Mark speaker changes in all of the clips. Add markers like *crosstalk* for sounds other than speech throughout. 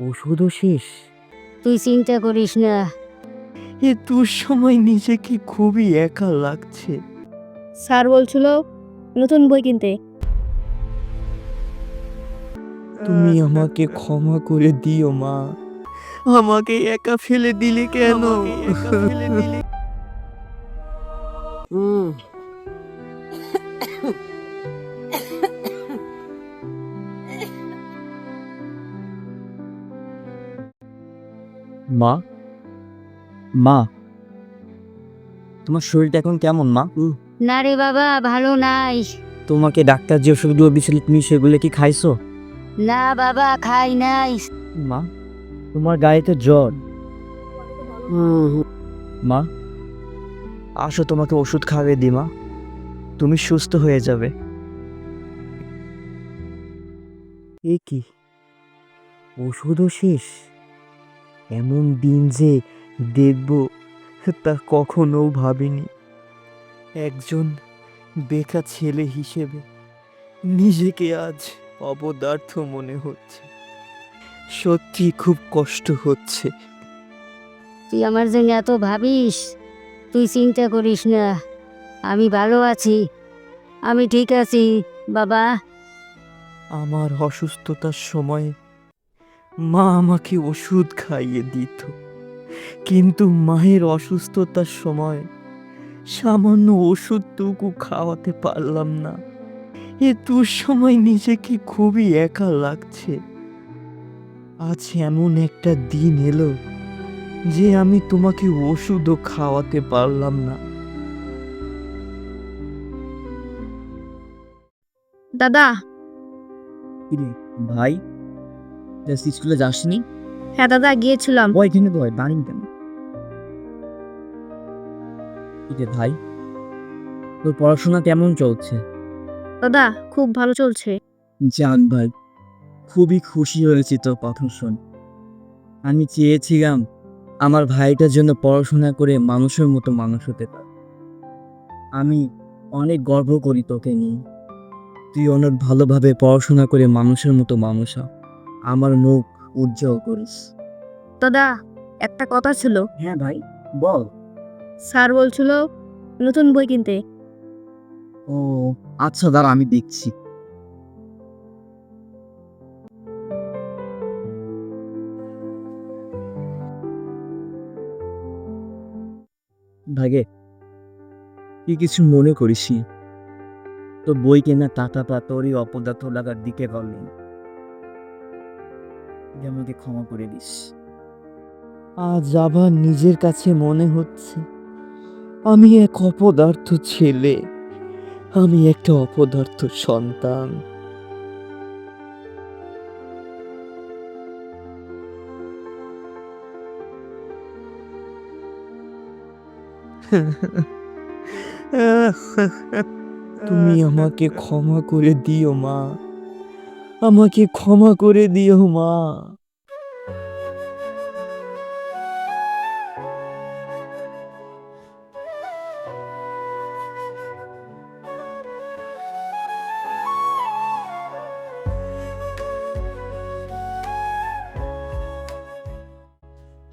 Speaker 1: ওষুধও শেষ।
Speaker 2: তুই চিন্তা করিস না।
Speaker 1: এ তোর সময় নিজেকে খুবই একা লাগছে।
Speaker 3: স্যার বলছিল নতুন বই কিনতে।
Speaker 1: তুমি আমাকে ক্ষমা করে দিও মা। আমাকে একা ফেলে দিলে কেন? মা? মা। তোমার শরীরটা এখন কেমন মা?
Speaker 2: না রে বাবা ভালো নাই।
Speaker 1: তোমাকে ডাক্তার যে ওষুধগুলো দিয়েছিল তুমি সেগুলো কি খাইছো?
Speaker 2: না বাবা খাই নাই।
Speaker 1: মা তোমার গায়ে তো জ্বর। মা আসো তোমাকে ওষুধ খাওয়াবে দি মা। তুমি সুস্থ হয়ে যাবে। এ কি? ওষুধও শেষ? এমন দিন যে দেখব তা কখনো ভাবিনি। একজন বেকার ছেলে হিসেবে নিজেকে আজ অবদার্থ মনে হচ্ছে। সত্যি খুব কষ্ট হচ্ছে।
Speaker 2: তুই আমার জন্য এত ভাবিস? তুই চিন্তা করিস না। আমি ভালো আছি। আমি ঠিক আছি বাবা।
Speaker 1: আমার অসুস্থতার সময় মা আমাকে ওষুধ খাইয়ে দিত। কিন্তু মায়ের অসুস্থতার সময় সামান্য ওষুধটুকু খাওয়াতে পারলাম না। এ তোর সময় নিজেকে খুবই একা লাগছে। আজ এমন একটা দিন এলো যে আমি তোমাকে ওষুধও খাওয়াতে পারলাম না।
Speaker 3: দাদা।
Speaker 1: ভাই? স্কুলে যাসনি?
Speaker 3: হ্যাঁ দাদা গিয়েছিলাম।
Speaker 1: এখানে বয় দাঁড়িয়ে কেন? যে ভাই? তোর পড়াশোনা কেমন চলছে?
Speaker 3: দাদা খুব ভালো চলছে।
Speaker 1: যাক ভাই খুবই খুশি হয়েছি তোর কথা শুন। আমি চেয়েছিলাম আমার ভাইটার জন্য পড়াশোনা করে মানুষের মতো মানুষ হতে পারে। আমি অনেক গর্ব করি তোকে নিয়ে। তুই অনেক ভালোভাবে পড়াশোনা করে মানুষের মতো মানুষ হ। আমার মুখ উজ্জ্বল করিস
Speaker 3: দাদা একটা কথা ছিল।
Speaker 1: হ্যাঁ ভাই বল।
Speaker 3: স্যার বলছিল নতুন বই কিনতে।
Speaker 1: ও আচ্ছা দাঁড়া আমি দেখছি। ভাগে কি কিছু মনে করিস তো বই কেনার টাকাটা তোরই অপদার্থ লাগার দিকে বললেন আমাকে ক্ষমা করে দিস। আজ আবার নিজের কাছে মনে হচ্ছে আমি এক অপদার্থ ছেলে আমি একটা অপদার্থ সন্তান। *laughs* তুমি আমাকে ক্ষমা করে দিও মা। আমাকে ক্ষমা করে দিও মা।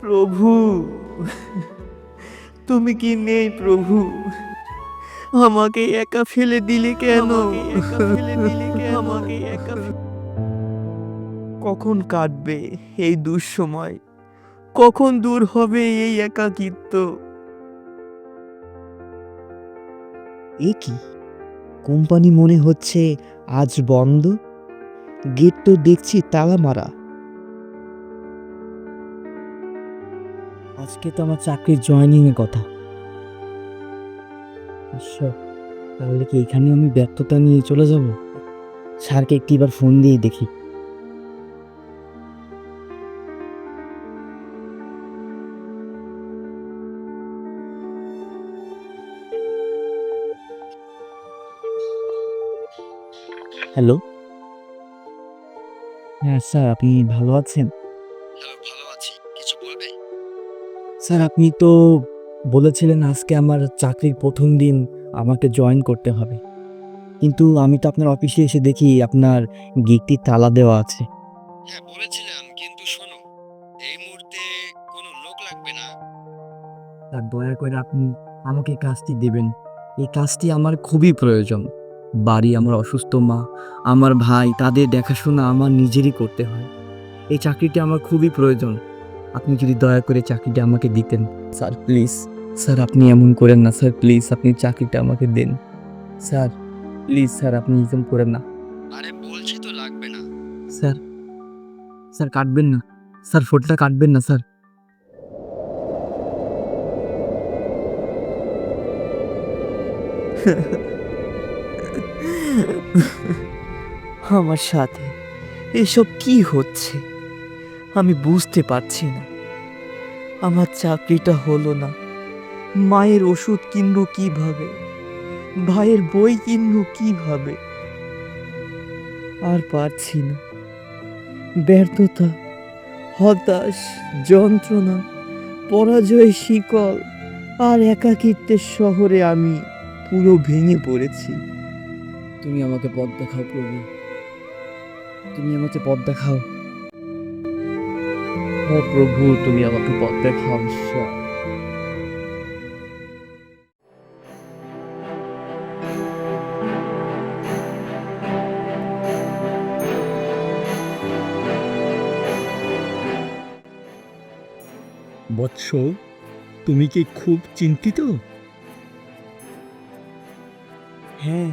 Speaker 1: প্রভু তুমি কি নেই প্রভু? আমাকে একা ফেলে দিলে কেন? আমাকে একা কখন কাটবে এই দুঃসময়? কখন দূর হবে এই একাকিত্ব? এ কি? কোম্পানি মনে হচ্ছে আজ বন্ধ? গেট তো দেখছি তালা মারা। আজকে তো আমার চাকরির জয়েনিং এর কথা। আচ্ছা তাহলে কি এখানে আমি ব্যর্থতা নিয়ে চলে যাব? স্যারকে একটিবার ফোন দিয়ে দেখি। হ্যালো। হ্যাঁ স্যার আপনি ভালো আছেন?
Speaker 4: হ্যালো ভালো আছি। কিছু বলবে
Speaker 1: স্যার আপনি তো বলেছিলেন আজকে আমার চাকরির প্রথম দিন আমাকে জয়েন করতে হবে। কিন্তু আমি তো আপনার অফিসে এসে দেখি আপনার গেটটি তালা দেওয়া আছে।
Speaker 4: হ্যাঁ বলেছিলাম কিন্তু কিন্তু শোনো এই মুহূর্তে কোনো লোক লাগবে না।
Speaker 1: আর দয়া করে আপনি আমাকে কাজটি দেবেন। এই কাজটি আমার খুবই প্রয়োজন। বাড়ি আমার অসুস্থ মা আমার ভাই তাদের দেখাশোনা আমার নিজেরই করতে হয়। এই চাকরিটি আমার খুবই প্রয়োজন। আপনি যদি দয়া করে চাকরিটা আমাকে দিতেন। Sir please. স্যার আপনি এমন করেন না। স্যার প্লিজ আপনি চাকরিটা আমাকে দেন। স্যার প্লিজ স্যার আপনি এরকম করেন না।
Speaker 4: আরে বলছি তো লাগবে না।
Speaker 1: স্যার স্যার কাটবেন না। স্যার ফোনটা কাটবেন না স্যার। *laughs* আমার সাথে। এসব কি হচ্ছে? আমি বুঝতে পারছি না। আমার চাকরিটা হলো না। মায়ের ওষুধ কিনবো কীভাবে? ভাইয়ের বই কিনবো কীভাবে? আর পারছি না। ব্যর্থতা, হতাশ, যন্ত্রণা, পরাজয়, শিকল আর একাকিত্বের শহরে আমি পুরো ভেঙে পড়েছি। তুমি আমাকে পথ দেখাও প্রভু। তুমি আমাকে পথ দেখাও। ও প্রভু তুমি আমাকে পথ দেখাও ঈশ্বর।
Speaker 5: বৎস তুমি কি খুব চিন্তিত?
Speaker 1: হ্যাঁ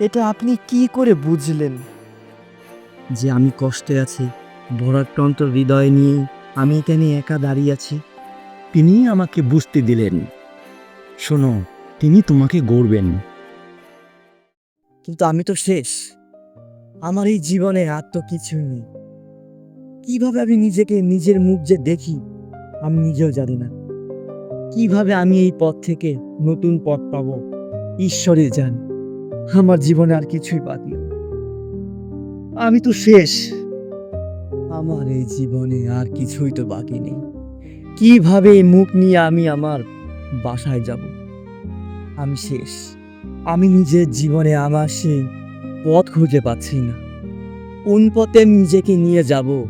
Speaker 1: এটা আপনি কি করে বুঝলেন? যে আমি কষ্টে আছি। ভরাক্রান্ত হৃদয় নিয়ে আমি এখানে একা দাঁড়িয়ে আছি।
Speaker 5: তিনি আমাকে বুঝতে দিলেন। শোনো তিনি তোমাকে গড়বেন।
Speaker 1: কিন্তু আমি তো শেষ। আমার এই জীবনে আর তো কিছুই নেই। কীভাবে আমি নিজেকে নিজের মুখ যে দেখি আমি নিজেও জানি না। কীভাবে আমি এই পথ থেকে নতুন পথ পাবো ঈশ্বরে যান আমার জীবনে আর কিছুই বাকি নেই। আমি তো শেষ। আমার এই জীবনে আর কিছুই তো বাকি নেই। কীভাবে এই মুখ নিয়ে আমি আমার বাসায় যাব? আমি শেষ। আমি নিজের জীবনে আমার সেই পথ খুঁজে পাচ্ছি না। কোন পথে আমি নিজেকে নিয়ে যাব?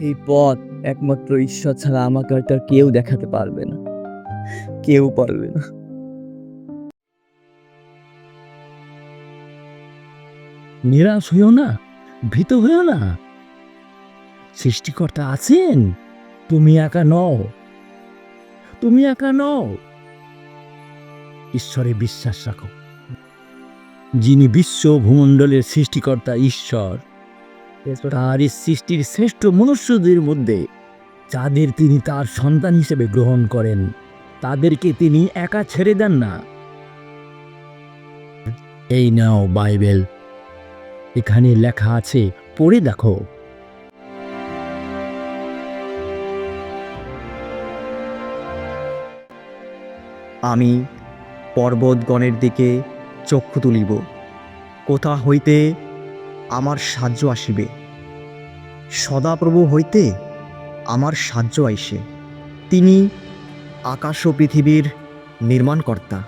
Speaker 1: এই পথ একমাত্র ঈশ্বর ছাড়া আমাকে আর কেউ দেখাতে পারবে না। কেউ পারবে না।
Speaker 5: নিরাশ হইও না, ভীত হইও না। সৃষ্টিকর্তা আছেন, তুমি একা নও। তুমি একা নও। ঈশ্বরে বিশ্বাস রাখো। যিনি বিশ্ব ভূমণ্ডলের সৃষ্টিকর্তা ঈশ্বর তার সৃষ্টির শ্রেষ্ঠ মনুষ্যদের মধ্যে যাদের তিনি তার সন্তান হিসেবে গ্রহণ করেন, তাদেরকে তিনি একা ছেড়ে দেন না। এই নাও বাইবেল। এখানে লেখা আছে, পড়ে দেখো।
Speaker 6: আমি পর্বতগণের দিকে চক্ষু তুলিব। কোথা হইতে আমার সাহায্য আসিবে? সদাপ্রভু হইতে আমার সাহায্য আইসে। তিনি আকাশ ও পৃথিবীর নির্মাণকর্তা।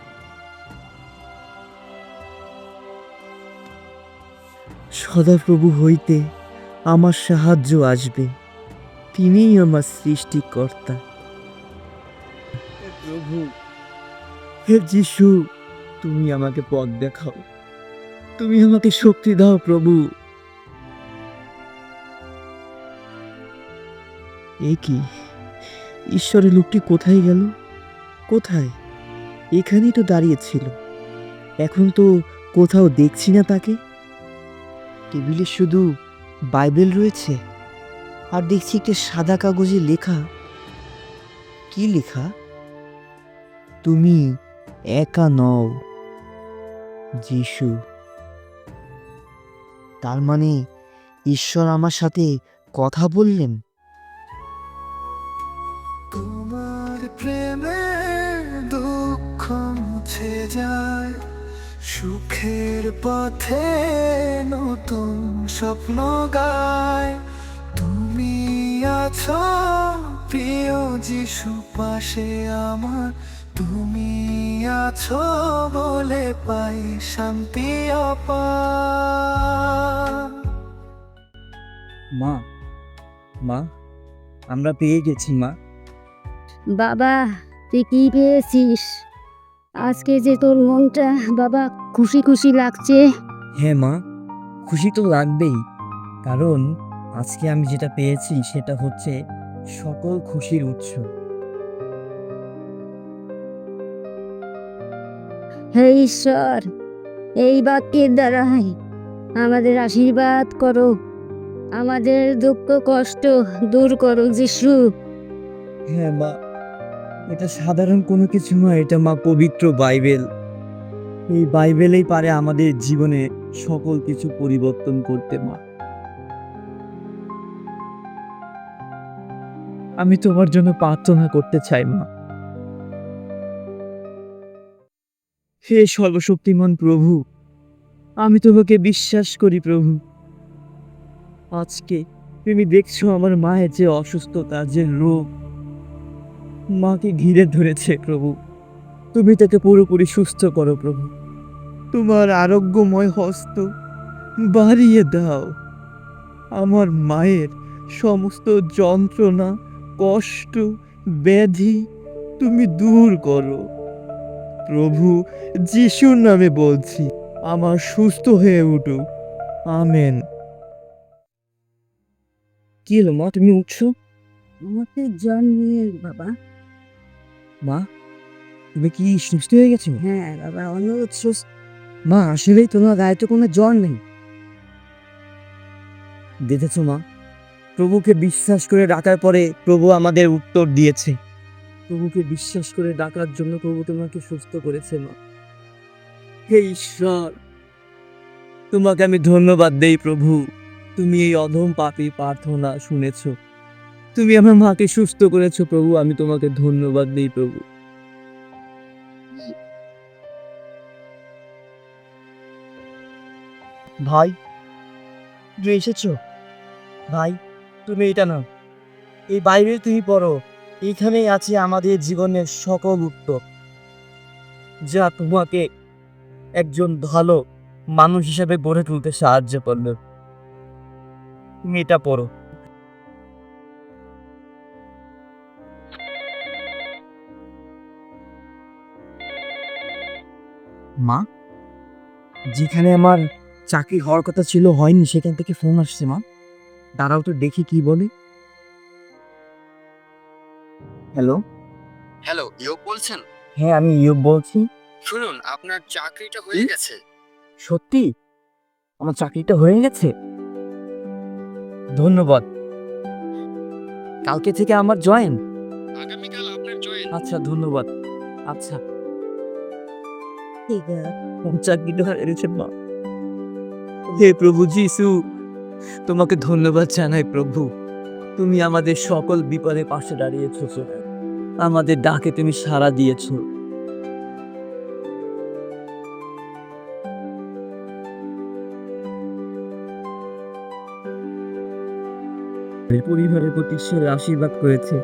Speaker 1: সদাপ্রভু হইতে আমার সাহায্য আসবে। তিনিই আমার সৃষ্টিকর্তা। প্রভু হে যিশু তুমি আমাকে পথ দেখাও। তুমি আমাকে শক্তি দাও প্রভু। এ কি? ঈশ্বরের লোকটি কোথায় গেল? কোথায়? এখানেই তো দাঁড়িয়ে ছিল এখন তো কোথাও দেখছি না তাকে। টেবিলে শুধু বাইবেল রয়েছে আর দেখছি একটা সাদা কাগজে লেখা। কি লেখা? তুমি একা নও, যিশু। তার মানে ঈশ্বর আমার সাথে কথা বললেন।
Speaker 7: তোমার প্রেমে দুঃখ মুছে যায়। সুখের পথে নতুন স্বপ্ন গায়। তুমি আছো প্রিয় যিশু পাশে আমার। তুমি আছো বলে পাই শান্তি অপা
Speaker 1: মা মা আমরা পেয়ে গেছি মা।
Speaker 2: বাবা তুই কি পেয়েছিস? আজকে যে তোর মনটা বাবা খুশি খুশি লাগছে।
Speaker 1: হ্যাঁ মা খুশি তো লাগবেই। কারণ আজকে আমি যেটা পেয়েছি সেটা হচ্ছে সকল খুশির উৎস।
Speaker 2: হে ঈশ্বর এই বাক্যের দ্বারাই আমাদের আশীর্বাদ করো। আমাদের দুঃখ কষ্ট দূর করো যিশু।
Speaker 1: হ্যাঁ মা এটা সাধারণ কোনো কিছু নয়, এটা মা পবিত্র বাইবেল। এই বাইবেলেই পারে আমাদের জীবনে সকল কিছু পরিবর্তন করতে মা। আমি তোমার জন্য প্রার্থনা করতে চাই মা। হে সর্বশক্তিমান প্রভু, আমি তোমাকে বিশ্বাস করি প্রভু। আজকে তুমি দেখছ আমার মায়ের যে অসুস্থতা, যে রোগ মাকে ঘিরে ধরেছে প্রভু। তুমি তাকে পুরোপুরি সুস্থ করো প্রভু। তোমার আরোগ্যময় হস্ত বাড়িয়ে দাও। আমার মায়ের সমস্ত যন্ত্রণা কষ্ট ব্যাধি তুমি দূর করো। প্রভু যিশুর নামে বলছি আমার সুস্থ হয়ে উঠুক। আমেন। কি হলো মা তুমি উঠছো?
Speaker 2: আমাকে জন্মিয়ে বাবা
Speaker 1: মা তুমি কি সুস্থ হয়ে গেছো?
Speaker 2: হ্যাঁ বাবা অনুরোধ সুস্থ
Speaker 1: মা আসলেই তোমার গায়ে তো কোনো জ্বর নেই। দেখেছ মা প্রভুকে বিশ্বাস করে ডাকার পরে প্রভু আমাদের উত্তর দিয়েছে। প্রভুকে বিশ্বাস করে ডাকার জন্য প্রভু তোমাকে সুস্থ করেছে মা। হে ঈশ্বর! তোমাকে আমি ধন্যবাদ দেই প্রভু। তুমি এই অধম পাপী প্রার্থনা শুনেছো। তুমি আমার মাকে সুস্থ করেছ, প্রভু। আমি তোমাকে ধন্যবাদ দিই, প্রভু। ভাই, তুমি এসেছ? ভাই, তুমি এটা নাও। এই বাইবেল তুমি পড়ো। এইখানেই আছে আমাদের জীবনের সকল উত্তর। যা তোমাকে একজন ভালো মানুষ হিসেবে গড়ে তুলতে সাহায্য করবে। তুমি এটা পড়ো। মা? যেখানে আমার চাকরি হওয়ার কথা ছিল হয়নি সেখান থেকে ফোন আসছে মা। দাঁড়াও তো দেখি কি বলে। হ্যালো
Speaker 4: হ্যালো ইয়োগ বলছেন?
Speaker 1: হ্যাঁ আমি ইয়ব বলছি।
Speaker 4: শুনুন আপনার চাকরিটা হয়ে গেছে।
Speaker 1: সত্যি? আমার চাকরিটা হয়ে গেছে? ধন্যবাদ। কালকে থেকে আমার জয়েন
Speaker 4: আগামীকাল আপনার জয়েন
Speaker 1: আচ্ছা ধন্যবাদ। আচ্ছা। হে প্রভু যিশু তোমাকে ধন্যবাদ জানাই প্রভু। তুমি আমাদের সকল বিপদে পাশে দাঁড়িয়েছো আমাদের ডাকে তুমি সাড়া দিয়েছ। পরিবারের প্রতি ঈশ্বরের আশীর্বাদ করেছে।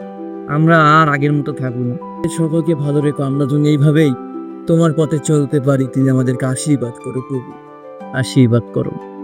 Speaker 1: আমরা আর আগের মতো থাকব না। সকলকে ভালো রেখো আমরা যেন এইভাবেই তোমার পথে চলতে পারি তুমি আমাদেরকে আশীর্বাদ করো প্রভু। আশীর্বাদ করো।